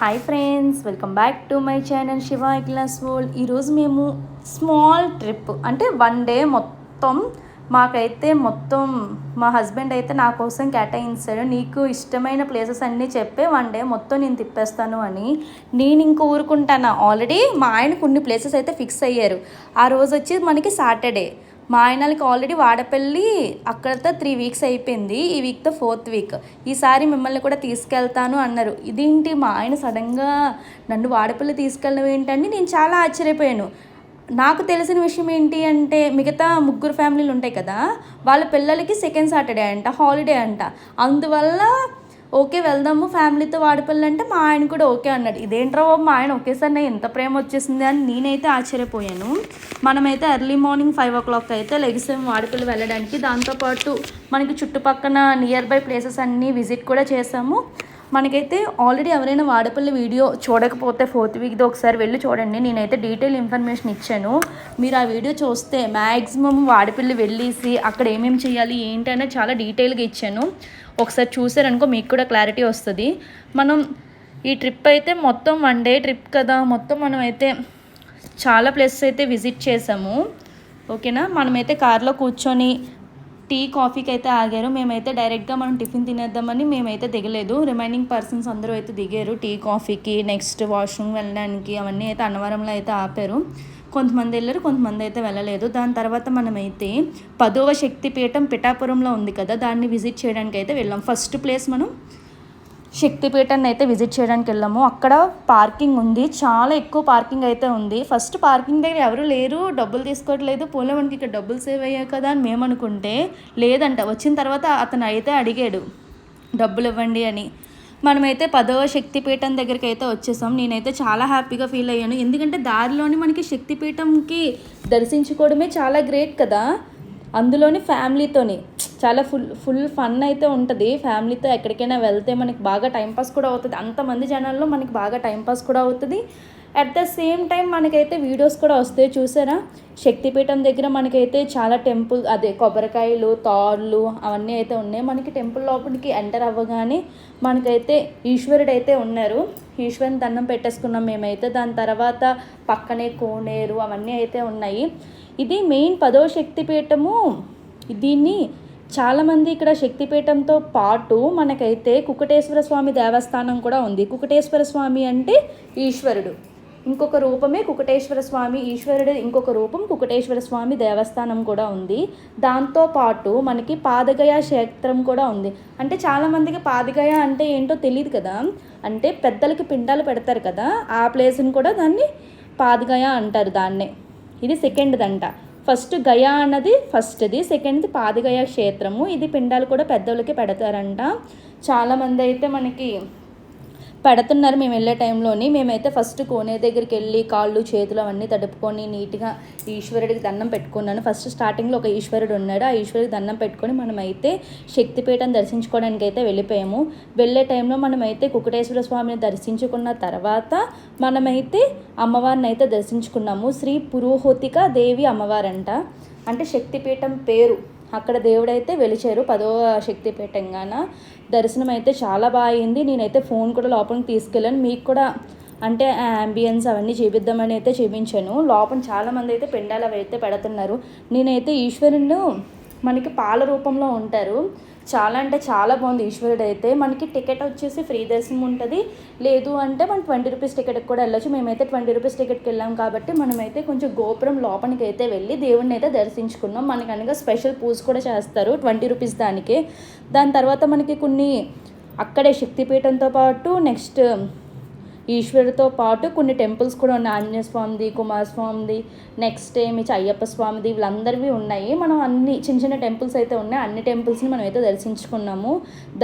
Hi friends welcome back to my channel Shiva class world ఈరోజు మేము small trip అంటే one day మొత్తం మాకైతే మొత్తం మా హస్బెండ్ అయితే నా కోసం కేటాయించాడు. నీకు ఇష్టమైన ప్లేసెస్ అన్నీ చెప్పే వన్ డే మొత్తం నేను తిప్పేస్తాను అని నేను ఇంక ఊరుకుంటాను? ఆల్రెడీ మా ఆయన కొన్ని ప్లేసెస్ అయితే ఫిక్స్ అయ్యారు. ఆ రోజు వచ్చి మనకి సాటర్డే మా ఆయనకి ఆల్రెడీ వాడపల్లి అక్కడతో త్రీ వీక్స్ అయిపోయింది. ఈ వీక్తో ఫోర్త్ వీక్ ఈసారి మిమ్మల్ని కూడా తీసుకెళ్తాను అన్నారు. ఇదేంటి మా ఆయన సడన్గా నన్ను వాడపల్లి తీసుకెళ్ళడం ఏంటని నేను చాలా ఆశ్చర్యపోయాను. నాకు తెలిసిన విషయం ఏంటి అంటే మిగతా ముగ్గురు ఫ్యామిలీలు ఉంటాయి కదా వాళ్ళ పిల్లలకి సెకండ్ సాటర్డే అంట హాలిడే అంట. అందువల్ల ఓకే వెళ్దాము ఫ్యామిలీతో వాడిపల్లి అంటే మా ఆయన కూడా ఓకే అన్నాడు. ఇదేంట్రా బాబు మా ఆయన ఒకేసారి నాకు ఎంత ప్రేమ వచ్చేసింది అని నేనైతే ఆశ్చర్యపోయాను. మనమైతే early morning five o'clock అయితే లెగిసాము వాడిపల్లి వెళ్ళడానికి. దాంతోపాటు మనకి చుట్టుపక్కల నియర్ బై ప్లేసెస్ అన్నీ విజిట్ కూడా చేసాము మనకైతే ఆల్రెడీ ఎవరైనా వాడపల్లి వీడియో చూడకపోతే ఫోర్త్ వీక్ది ఒకసారి వెళ్ళి చూడండి. నేనైతే డీటెయిల్ ఇన్ఫర్మేషన్ ఇచ్చాను. మీరు ఆ వీడియో చూస్తే మ్యాక్సిమం వాడపల్లి వెళ్ళేసి అక్కడ ఏమేమి చేయాలి ఏంటి అనేది చాలా డీటెయిల్గా ఇచ్చాను. ఒకసారి చూసారనుకో మీకు కూడా క్లారిటీ వస్తుంది. మనం ఈ ట్రిప్ అయితే మొత్తం వన్ డే ట్రిప్ కదా. మొత్తం మనం అయితే చాలా ప్లేసెస్ అయితే విజిట్ చేసాము. ఓకేనా మనమైతే కార్లో కూర్చొని టీ కాఫీకి అయితే ఆగారు. మేమైతే డైరెక్ట్గా మనం టిఫిన్ తినేద్దామని మేమైతే దిగలేదు. రిమైనింగ్ పర్సన్స్ అందరూ అయితే దిగారు టీ కాఫీకి నెక్స్ట్ వాష్రూమ్ వెళ్ళడానికి అవన్నీ అయితే అన్నవరంలో అయితే ఆపారు. కొంతమంది వెళ్ళారు కొంతమంది అయితే వెళ్ళలేదు. దాని తర్వాత మనమైతే పదవ శక్తిపీఠం పిఠాపురంలో ఉంది కదా దాన్ని విజిట్ చేయడానికి అయితే వెళ్ళాం. ఫస్ట్ ప్లేస్ మనం శక్తిపీఠాన్ని అయితే విజిట్ చేయడానికి వెళ్ళాము. అక్కడ పార్కింగ్ ఉంది. చాలా ఎక్కువ పార్కింగ్ అయితే ఉంది. ఫస్ట్ పార్కింగ్ దగ్గర ఎవరు లేరు. డబ్బులు తీసుకోవట్లేదు. పోలే మనకి ఇక్కడ డబ్బులు సేవ్ అయ్యాయి కదా అని మేము అనుకుంటే లేదంట. వచ్చిన తర్వాత అతను అయితే అడిగాడు డబ్బులు ఇవ్వండి అని. మనమైతే పదవ శక్తిపీఠం దగ్గరికి అయితే వచ్చేసాం. నేనైతే చాలా హ్యాపీగా ఫీల్ అయ్యాను. ఎందుకంటే దారిలోని మనకి శక్తిపీఠంకి దర్శించుకోవడమే చాలా గ్రేట్ కదా. అందులోని ఫ్యామిలీతోని. చాలా ఫుల్ ఫుల్ ఫన్ అయితే ఉంటుంది. ఫ్యామిలీతో ఎక్కడికైనా వెళ్తే మనకి బాగా టైంపాస్ కూడా అవుతుంది. అంతమంది జనాల్లో మనకి బాగా టైంపాస్ కూడా అవుతుంది. అట్ ద సేమ్ టైం మనకైతే వీడియోస్ కూడా వస్తాయి చూసారా? శక్తిపీఠం దగ్గర మనకైతే చాలా టెంపుల్ అదే కొబ్బరికాయలు తాళ్ళు అవన్నీ అయితే ఉన్నాయి. మనకి టెంపుల్ లోపలికి ఎంటర్ అవ్వగానే మనకైతే ఈశ్వరుడు అయితే ఉన్నారు. ఈశ్వరుని దండం పెట్టేసుకున్నాం మేమైతే. దాని తర్వాత పక్కనే కోనేరు అవన్నీ అయితే ఉన్నాయి. ఇది మెయిన్ పదో శక్తిపీఠము. దీన్ని చాలామంది ఇక్కడ శక్తిపీఠంతో పాటు మనకైతే కుకటేశ్వర స్వామి దేవస్థానం కూడా ఉంది. కుకటేశ్వర స్వామి అంటే ఈశ్వరుడు. ఇంకొక రూపమే కుకటేశ్వర స్వామి ఈశ్వరుడు ఇంకొక రూపం కుకటేశ్వర స్వామి దేవస్థానం కూడా ఉంది. దాంతో పాటు మనకి పాదగయ క్షేత్రం కూడా ఉంది. అంటే చాలామందికి పాదగయ అంటే ఏంటో తెలియదు కదా. అంటే పెద్దలకి పిండాలు పెడతారు కదా. ఆ ప్లేస్ని కూడా దాన్ని పాదగయ అంటారు దాన్నే. ఇది సెకండ్ అంట ఫస్ట్ గయా అన్నది ఫస్ట్ది సెకండ్ది పాదగయ క్షేత్రము. ఇది పిండాలు కూడా పెద్దోళ్ళకి పెడతారంట. చాలామంది అయితే మనకి పెడుతున్నారు. మేము వెళ్ళే టైంలోని మేమైతే ఫస్ట్ కోనే దగ్గరికి వెళ్ళి కాళ్ళు చేతులు అవన్నీ తడుపుకొని నీట్గా ఈశ్వరుడికి దండం పెట్టుకున్నాను. ఫస్ట్ స్టార్టింగ్లో ఒక ఈశ్వరుడు ఉన్నాడు. ఆ ఈశ్వరుడికి దండం పెట్టుకొని మనమైతే శక్తిపీఠం దర్శించుకోవడానికి అయితే వెళ్ళిపోయాము. వెళ్ళే టైంలో మనమైతే కుకటేశ్వర స్వామిని దర్శించుకున్న తర్వాత మనమైతే అమ్మవారిని అయితే దర్శించుకున్నాము. శ్రీ పురోహోతిక దేవి అమ్మవారంట. అంటే శక్తిపీఠం పేరు. అక్కడ దేవుడైతే వెలిచారు. పదో శక్తిపీఠంగాన దర్శనం అయితే చాలా బాగా అయింది నేనైతే ఫోన్ కూడా లోపలికి తీసుకెళ్ళాను. మీకు కూడా అంటే అంబియన్స్ అవన్నీ చూపిద్దామని అయితే చూపించాను. లోపల చాలామంది అయితే పెండాలు అవి అయితే పెడుతున్నారు. నేనైతే ఈశ్వరుని మనకి పాల రూపంలో ఉంటారు. చాలా అంటే చాలా బాగుంది ఈశ్వరుడు అయితే. మనకి టికెట్ వచ్చేసి ఫ్రీ దర్శనం ఉంటుంది. లేదు అంటే మనం ట్వంటీ రూపీస్ టికెట్కి కూడా వెళ్ళొచ్చు. మేమైతే ట్వంటీ రూపీస్ టికెట్కి వెళ్ళాం కాబట్టి మనమైతే కొంచెం గోపురం లోపలికి అయితే వెళ్ళి దేవుడిని అయితే దర్శించుకున్నాం. మనకి అనగా స్పెషల్ పూజ కూడా చేస్తారు ట్వంటీ రూపీస్ దానికి. దాని తర్వాత మనకి కొన్ని అక్కడే శక్తిపీఠంతో పాటు నెక్స్ట్ ఈశ్వరుడితో పాటు కొన్ని టెంపుల్స్ కూడా ఉన్నాయి. ఆంజనేయ స్వామిది కుమారస్వామిది నెక్స్ట్ ఏమి అయ్యప్ప స్వామిది వీళ్ళందరివి ఉన్నాయి. మనం అన్ని చిన్న చిన్న టెంపుల్స్ అయితే ఉన్నాయి. అన్ని టెంపుల్స్ని మనం అయితే దర్శించుకున్నాము.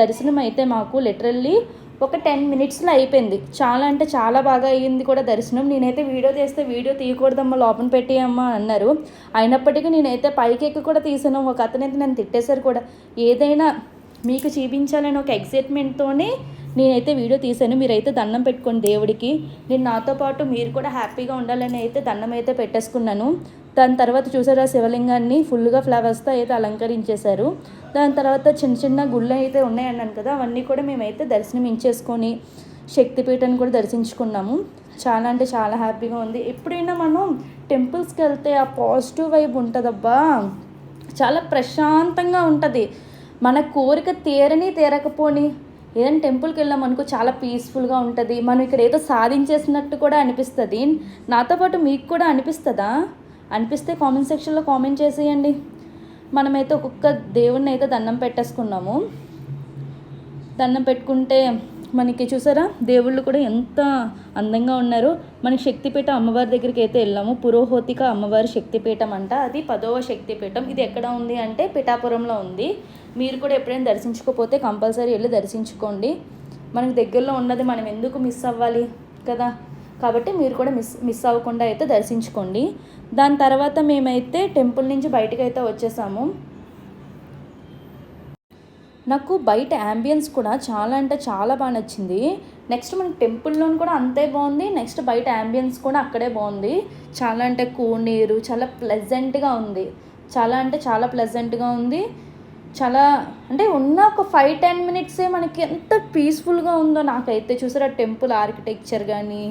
దర్శనం అయితే మాకు లిటరల్లీ ఒక టెన్ మినిట్స్లో అయిపోయింది. చాలా అంటే చాలా బాగా అయ్యింది కూడా దర్శనం. నేనైతే వీడియో తీస్తే వీడియో తీయకూడదమ్మా లోపల పెట్టేయమ్మా అన్నారు. అయినప్పటికీ నేనైతే పైకి ఎక్కి కూడా తీసాను. ఒక అతనైతే నన్ను తిట్టేశారు కూడా. ఏదైనా మీకు చూపించాలని ఒక ఎక్సైట్మెంట్తోనే నేనైతే వీడియో తీశాను. మీరైతే దండం పెట్టుకోండి దేవుడికి. నేను నాతో పాటు మీరు కూడా హ్యాపీగా ఉండాలని అయితే దండం అయితే పెట్టేసుకున్నాను. దాని తర్వాత చూసారా శివలింగాన్ని ఫుల్గా ఫ్లవర్స్తో అయితే అలంకరించేశారు. దాని తర్వాత చిన్న చిన్న గుళ్ళు అయితే ఉన్నాయన్నాను కదా అవన్నీ కూడా మేమైతే దర్శనం ఇచ్చేసుకొని శక్తిపీఠాన్ని కూడా దర్శించుకున్నాము. చాలా అంటే చాలా హ్యాపీగా ఉంది. ఎప్పుడైనా మనం టెంపుల్స్కి వెళ్తే ఆ పాజిటివ్ వైబ్ ఉంటుందబ్బా. చాలా ప్రశాంతంగా ఉంటుంది. మన కోరిక తీరని తీరకపోని ఏదైనా టెంపుల్కి వెళ్ళామనుకో చాలా పీస్ఫుల్గా ఉంటుంది. మనం ఇక్కడ ఏదో సాధించేసినట్టు కూడా అనిపిస్తుంది. నాతో పాటు మీకు కూడా అనిపిస్తుందా? అనిపిస్తే కామెంట్ సెక్షన్లో కామెంట్ చేసేయండి. మనమైతే ఒక్కొక్క దేవుడిని అయితే దండం పెట్టేసుకున్నాము. దండం పెట్టుకుంటే మనకి చూసారా? దేవుళ్ళు కూడా ఎంత అందంగా ఉన్నారు. మనకి శక్తిపీఠ అమ్మవారి దగ్గరికి అయితే వెళ్ళాము. పురోహోతిక అమ్మవారి శక్తిపీఠం అంట. అది పదవ శక్తిపీఠం. ఇది ఎక్కడ ఉంది అంటే పిఠాపురంలో ఉంది. మీరు కూడా ఎప్పుడైనా దర్శించుకోకపోతే కంపల్సరీ వెళ్ళి దర్శించుకోండి. మనకి దగ్గరలో ఉన్నది మనం ఎందుకు మిస్ అవ్వాలి కదా? కాబట్టి మీరు కూడా మిస్ మిస్ అవ్వకుండా అయితే దర్శించుకోండి. దాని తర్వాత మేమైతే టెంపుల్ నుంచి బయటకు అయితే వచ్చేసాము. నాకు బయట యాంబియన్స్ కూడా చాలా అంటే చాలా బాగా నచ్చింది. నెక్స్ట్ మన టెంపుల్లో కూడా అంతే బాగుంది. నెక్స్ట్ బయట యాంబియన్స్ కూడా అక్కడే బాగుంది. చాలా అంటే కూనీరు చాలా ప్లెజెంట్గా ఉంది. చాలా అంటే చాలా ప్లెజెంట్గా ఉంది. చాలా అంటే ఉన్న ఒక ఫైవ్ టెన్ మినిట్సే మనకి ఎంత పీస్ఫుల్గా ఉందో నాకైతే చూసారు ఆ టెంపుల్ ఆర్కిటెక్చర్ కానీ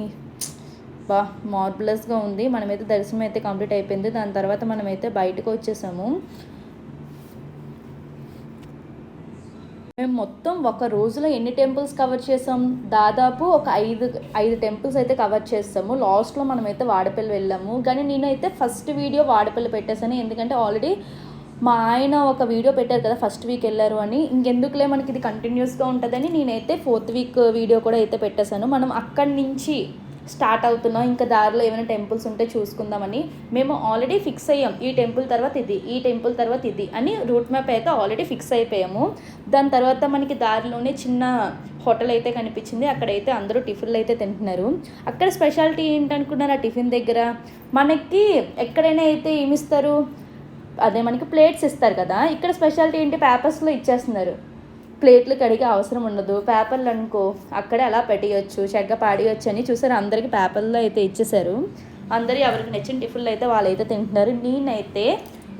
బా మార్బులస్గా ఉంది. మనమైతే దర్శనం అయితే కంప్లీట్ అయిపోయింది. దాని తర్వాత మనమైతే బయటకు వచ్చేసాము. మేము మొత్తం ఒక రోజులో ఎన్ని టెంపుల్స్ కవర్ చేసాం? దాదాపు ఒక ఐదు ఐదు టెంపుల్స్ అయితే కవర్ చేస్తాము. లాస్ట్లో మనమైతే వాడపల్లి వెళ్ళాము. కానీ నేనైతే ఫస్ట్ వీడియో వాడపల్లి పెట్టేశాను. ఎందుకంటే ఆల్రెడీ మా ఆయన ఒక వీడియో పెట్టారు కదా ఫస్ట్ వీక్ వెళ్ళారు అని. ఇంకెందుకులే మనకి ఇది కంటిన్యూస్గా ఉంటుందని నేనైతే ఫోర్త్ వీక్ వీడియో కూడా అయితే పెట్టేశాను. మనం అక్కడి నుంచి స్టార్ట్ అవుతున్నాం ఇంకా దారిలో ఏమైనా టెంపుల్స్ ఉంటే చూసుకుందామని మేము ఆల్రెడీ ఫిక్స్ అయ్యాం. ఈ టెంపుల్ తర్వాత ఇది ఈ టెంపుల్ తర్వాత ఇది అని రూట్ మ్యాప్ అయితే ఆల్రెడీ ఫిక్స్ అయిపోయాము. దాని తర్వాత మనకి దారిలోనే చిన్న హోటల్ అయితే కనిపించింది. అక్కడైతే అందరూ టిఫిన్లు అయితే తింటున్నారు. అక్కడ స్పెషాలిటీ ఏంటనుకున్నారు ఆ టిఫిన్ దగ్గర? మనకి ఎక్కడైనా అయితే ఏమిస్తారు అదే మనకి ప్లేట్స్ ఇస్తారు కదా. ఇక్కడ స్పెషాలిటీ ఏంటి? పేపర్స్లో ఇచ్చేస్తున్నారు. ప్లేట్లు కడిగే అవసరం ఉండదు. పేపర్లు అనుకో అక్కడే అలా పెట్టేయచ్చు చక్కగా పాడేయచ్చు అని చూసారు? అందరికీ పేపర్లో అయితే ఇచ్చేసారు అందరు ఎవరికి నచ్చిన టిఫిన్లు అయితే వాళ్ళు అయితే తింటున్నారు. నేనైతే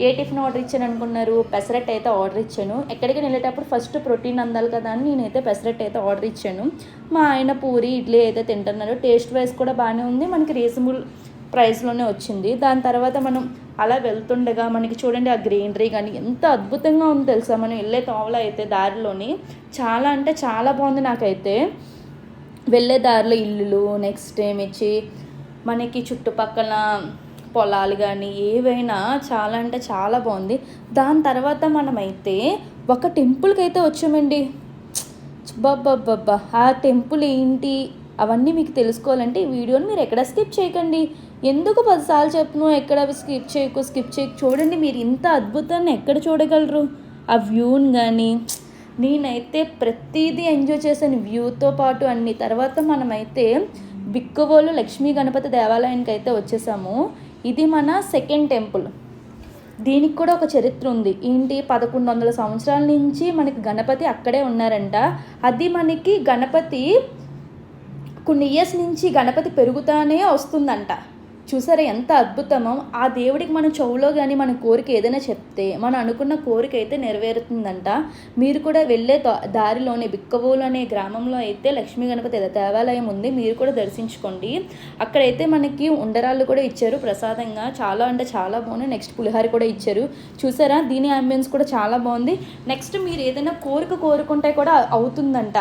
ఏ టిఫిన్ ఆర్డర్ ఇచ్చాను అనుకున్నారు? పెసరట్ అయితే ఆర్డర్ ఇచ్చాను. ఎక్కడికి వెళ్ళేటప్పుడు ఫస్ట్ ప్రోటీన్ అందాలి కదా అని నేనైతే పెసరట్ అయితే ఆర్డర్ ఇచ్చాను. మా ఆయన పూరి ఇడ్లీ అయితే తింటున్నారు. టేస్ట్ వైజ్ కూడా బాగానే ఉంది. మనకి రీజనబుల్ ప్రైస్లోనే వచ్చింది. దాని తర్వాత మనం అలా వెళ్తుండగా మనకి చూడండి ఆ గ్రీనరీ కానీ ఎంత అద్భుతంగా ఉంది తెలుసా? మనం వెళ్ళే తోవలో అయితే దారిలోని చాలా అంటే చాలా బాగుంది నాకైతే. వెళ్ళే దారిలో ఇల్లులు నెక్స్ట్ ఏమిచ్చి మనకి చుట్టుపక్కల పొలాలు కానీ ఏవైనా చాలా అంటే చాలా బాగుంది. దాని తర్వాత మనమైతే ఒక టెంపుల్కి అయితే వచ్చామండి. బాబ్బా ఆ టెంపుల్ ఏంటి? అవన్నీ మీకు తెలుసుకోవాలంటే ఈ వీడియోని మీరు ఎక్కడ స్కిప్ చేయకండి. ఎందుకు పదిసార్లు చెప్పను ఎక్కడ స్కిప్ చేయకు స్కిప్ చేయకు? చూడండి మీరు ఇంత అద్భుతాన్ని ఎక్కడ చూడగలరు? ఆ వ్యూని కానీ నేనైతే ప్రతిదీ ఎంజాయ్ చేశాను వ్యూతో పాటు అన్ని. తర్వాత మనమైతే బిక్కువోలు లక్ష్మీ గణపతి దేవాలయానికి అయితే వచ్చేసాము. ఇది మన సెకండ్ టెంపుల్. దీనికి కూడా ఒక చరిత్ర ఉంది. ఏంటి? పదకొండు వందల సంవత్సరాల నుంచి మనకి గణపతి అక్కడే ఉన్నారంట. అది మనకి గణపతి కొన్ని ఇయర్స్ నుంచి గణపతి పెరుగుతానే వస్తుందంట. చూసారా ఎంత అద్భుతమో? ఆ దేవుడికి మన చెవులో కానీ మన కోరిక ఏదైనా చెప్తే మనం అనుకున్న కోరిక అయితే నెరవేరుతుందంట. మీరు కూడా వెళ్ళే దారిలోనే బిక్కవోలు అనే గ్రామంలో అయితే లక్ష్మీ గణపతి దేవాలయం ఉంది. మీరు కూడా దర్శించుకోండి. అక్కడైతే మనకి ఉండరాళ్ళు కూడా ఇచ్చారు ప్రసాదంగా. చాలా అంటే చాలా బాగుంది నెక్స్ట్ పులిహారి కూడా ఇచ్చారు. చూసారా? దీని అంబియన్స్ కూడా చాలా బాగుంది. నెక్స్ట్ మీరు ఏదైనా కోరిక కోరుకుంటే కూడా అవుతుందంట.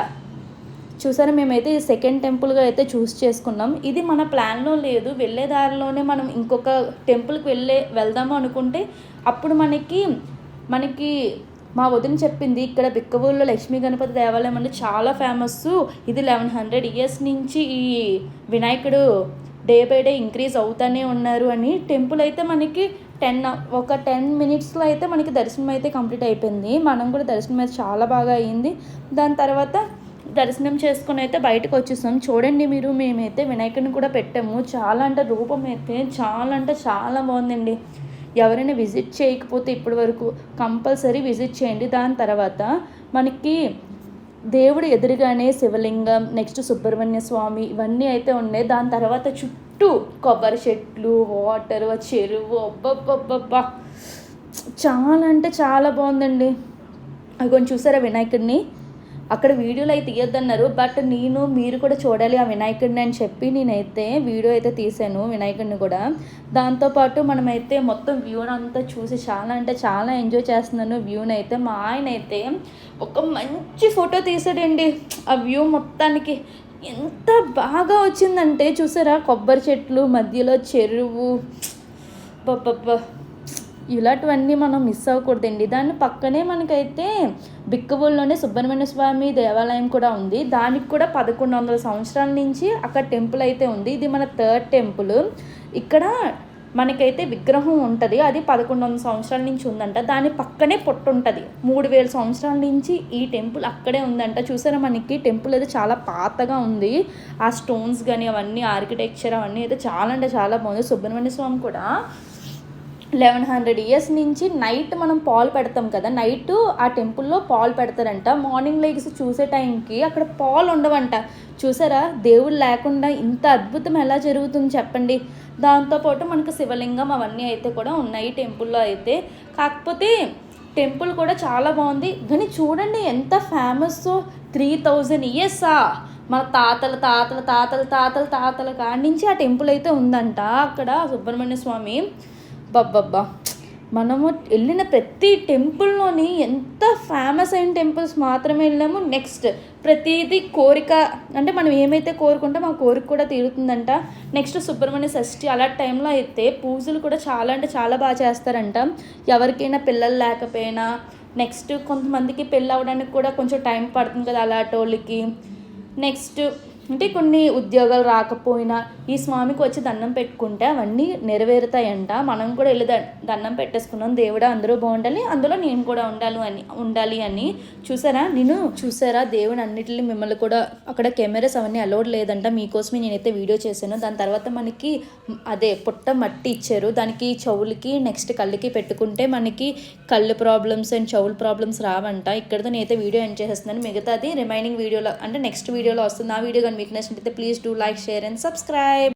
చూసారా మేమైతే ఈ సెకండ్ టెంపుల్గా అయితే చూస్ చేసుకున్నాం. ఇది మన ప్లాన్లో లేదు. వెళ్ళే దారిలోనే మనం ఇంకొక టెంపుల్కి వెళ్ళే వెళ్దాము అనుకుంటే అప్పుడు మనకి మనకి మా వదిన చెప్పింది ఇక్కడ బిక్కవూరులో లక్ష్మీ గణపతి దేవాలయం అంటే చాలా ఫేమస్ ఇది లెవెన్ హండ్రెడ్ ఇయర్స్ నుంచి ఈ వినాయకుడు డే బై డే ఇంక్రీజ్ అవుతూనే ఉన్నారు అని టెంపుల్ అయితే మనకి టెన్ ఒక టెన్ మినిట్స్లో అయితే మనకి దర్శనం అయితే కంప్లీట్ అయిపోయింది. మనం కూడా దర్శనం అయితే చాలా బాగా అయింది. దాని తర్వాత దర్శనం చేసుకుని అయితే బయటకు వచ్చేసాం. చూడండి మీరు మేమైతే వినాయకుడిని కూడా పెట్టాము. చాలా అంటే రూపం అయితే చాలా అంటే చాలా బాగుందండి. ఎవరైనా విజిట్ చేయకపోతే ఇప్పటి వరకు కంపల్సరీ విజిట్ చేయండి. దాని తర్వాత మనకి దేవుడు ఎదురుగానే శివలింగం నెక్స్ట్ సుబ్రహ్మణ్య స్వామి ఇవన్నీ అయితే ఉన్నాయి. దాని తర్వాత చుట్టూ కొబ్బరి చెట్లు వాటర్ చెరువు అబ్బబ్బబ్బబ్బా. చాలా అంటే చాలా బాగుందండి. అది కొంచెం చూసారా వినాయకుడిని? అక్కడ వీడియోలు అయితే తీయొద్దన్నారు. బట్ నేను మీరు కూడా చూడాలి ఆ వినాయకుడిని అని చెప్పి నేనైతే వీడియో అయితే తీసాను వినాయకుడిని కూడా. దాంతోపాటు మనమైతే మొత్తం వ్యూని అంతా చూసి చాలా అంటే చాలా ఎంజాయ్ చేస్తున్నాను. వ్యూని అయితే మా ఆయన అయితే ఒక మంచి ఫోటో తీసాడండి. ఆ వ్యూ మొత్తానికి ఎంత బాగా వచ్చిందంటే చూసారా? కొబ్బరి చెట్లు మధ్యలో చెరువు. పప్ప ఇలాంటివన్నీ మనం మిస్ అవ్వకూడదండి. దాని పక్కనే మనకైతే బిక్కవోల్లోనే సుబ్రహ్మణ్య స్వామి దేవాలయం కూడా ఉంది. దానికి కూడా పదకొండు వందల సంవత్సరాల నుంచి అక్కడ టెంపుల్ అయితే ఉంది. ఇది మన థర్డ్ టెంపుల్. ఇక్కడ మనకైతే విగ్రహం ఉంటుంది. అది పదకొండు వందల సంవత్సరాల నుంచి ఉందంట. దాని పక్కనే పొట్టు ఉంటుంది. మూడు వేల సంవత్సరాల నుంచి ఈ టెంపుల్ అక్కడే ఉందంట. చూసారా మనకి? టెంపుల్ అయితే చాలా పాతగా ఉంది. ఆ స్టోన్స్ కానీ అవన్నీ ఆర్కిటెక్చర్ అవన్నీ అయితే చాలా అంటే చాలా బాగుంది. సుబ్రహ్మణ్య స్వామి కూడా లెవెన్ హండ్రెడ్ ఇయర్స్ నుంచి నైట్ మనం పాలు పెడతాం కదా నైట్ ఆ టెంపుల్లో పాలు పెడతారంట. మార్నింగ్ లైక్స్ చూసే టైంకి అక్కడ పాలు ఉండవంట. చూసారా? దేవుడు లేకుండా ఇంత అద్భుతం ఎలా జరుగుతుంది చెప్పండి. దాంతోపాటు మనకు శివలింగం అవన్నీ అయితే కూడా ఉన్నాయి టెంపుల్లో అయితే. కాకపోతే టెంపుల్ కూడా చాలా బాగుంది. కానీ చూడండి ఎంత ఫేమస్ త్రీ థౌజండ్ ఇయర్సా మన తాతల తాతల తాతల తాతల తాతల కాడి నుంచి ఆ టెంపుల్ అయితే ఉందంట. అక్కడ సుబ్రహ్మణ్య స్వామి బబ్బబ్బా మనము వెళ్ళిన ప్రతి టెంపుల్లోని ఎంత ఫేమస్ అయిన టెంపుల్స్ మాత్రమే వెళ్ళాము. నెక్స్ట్ ప్రతిదీ కోరిక అంటే మనం ఏమైతే కోరుకుంటామో ఆ కోరిక కూడా తీరుతుందంట. నెక్స్ట్ సుబ్రహ్మణ్య షష్ఠి అలాంటి టైంలో అయితే పూజలు కూడా చాలా అంటే చాలా బాగా చేస్తారంట. ఎవరికైనా పిల్లలు లేకపోయినా నెక్స్ట్ కొంతమందికి పెళ్ళి అవ్వడానికి కూడా కొంచెం టైం పడుతుంది కదా అలాంటి వాళ్ళకి. నెక్స్ట్ అంటే కొన్ని ఉద్యోగాలు రాకపోయినా ఈ స్వామికి వచ్చి దండం పెట్టుకుంటే అవన్నీ నెరవేరుతాయంట. మనం కూడా వెళ్ళి దండం పెట్టేసుకున్నాం. దేవుడా అందరూ బాగుండాలి. అందులో నేను కూడా ఉండాలి అని ఉండాలి అని. చూసారా? నేను చూసారా? దేవుడు అన్నిటిని మిమ్మల్ని కూడా అక్కడ కెమెరాస్ అవన్నీ అలౌడ్ లేదంట. మీకోసమే నేనైతే వీడియో చేశాను. దాని తర్వాత మనకి అదే పుట్ట మట్టి ఇచ్చారు. దానికి చెవులకి నెక్స్ట్ కళ్ళకి పెట్టుకుంటే మనకి కళ్ళు ప్రాబ్లమ్స్ అండ్ చెవుల ప్రాబ్లమ్స్ రావంట. ఇక్కడతో నేనైతే వీడియో ఎండ్ చేసేస్తున్నాను. మిగతాది రిమైనింగ్ వీడియోలో అంటే నెక్స్ట్ వీడియోలో వస్తుంది. ఆ వీడియో కానీ మీకు నచ్చినట్లయితే please do like share and subscribe